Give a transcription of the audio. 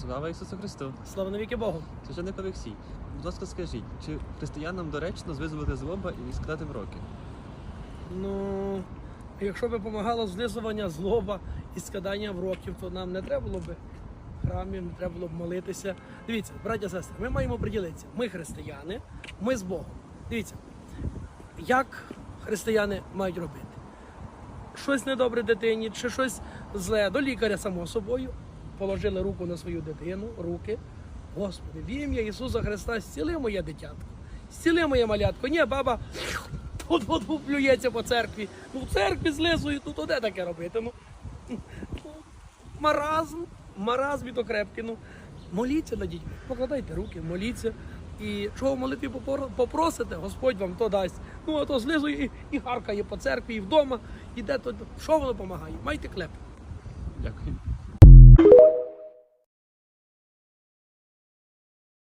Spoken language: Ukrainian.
Слава Ісусу Христу! Слава навіки Богу. Священник Олексій, будь ласка, скажіть, чи християнам доречно звизувати злоба і складати вроки? Ну, якщо би допомагало злизування злоба і складання вроків, то нам не треба було б храмів, не треба було б молитися. Дивіться, браття сестри, ми маємо приділитися. Ми християни, ми з Богом. Дивіться, як християни мають робити? Щось недобре дитині, чи щось зле до лікаря, само собою, положили руку на свою дитину, руки. Господи, в ім'я Ісуса Христа зціли моє дитятко, зціли моє малятко. Ні, баба тут плюється по церкві. Ну в церкві злизують, ну то де таке робити? Ну, маразм, маразм то крепкий. Ну, моліться над дітьми, покладайте руки, моліться. І чого в молитві попросите, Господь вам то дасть. Ну, а то злизує і, і харкає по церкві, і вдома, і де то, що воно допомагає. Майте клеп. Дякую.